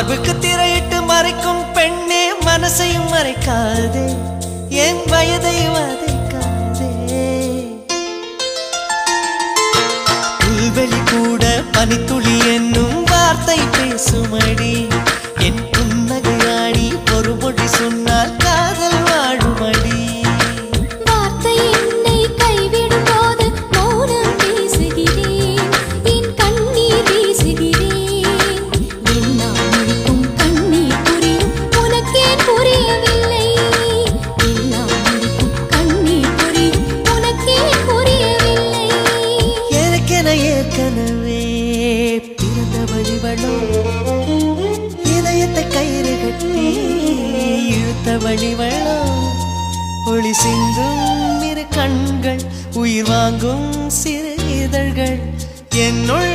மார்புக்கு திரையிட்டு மறைக்கும் பெண்ணே மனசையும் மறைக்காதே. என் வயதை வதைக்காதே. புல்வெளி கூட பனித்துளியே எனக்கென ஏற்கனவே பிறந்த வழிவளோ இதயத்தை கயிறு கட்டி இழுத்த வழிவளோ ஒளி சிந்தும் இரு கண்கள் உயிர் வாங்கும் சிறு இதழ்கள் என்னுள்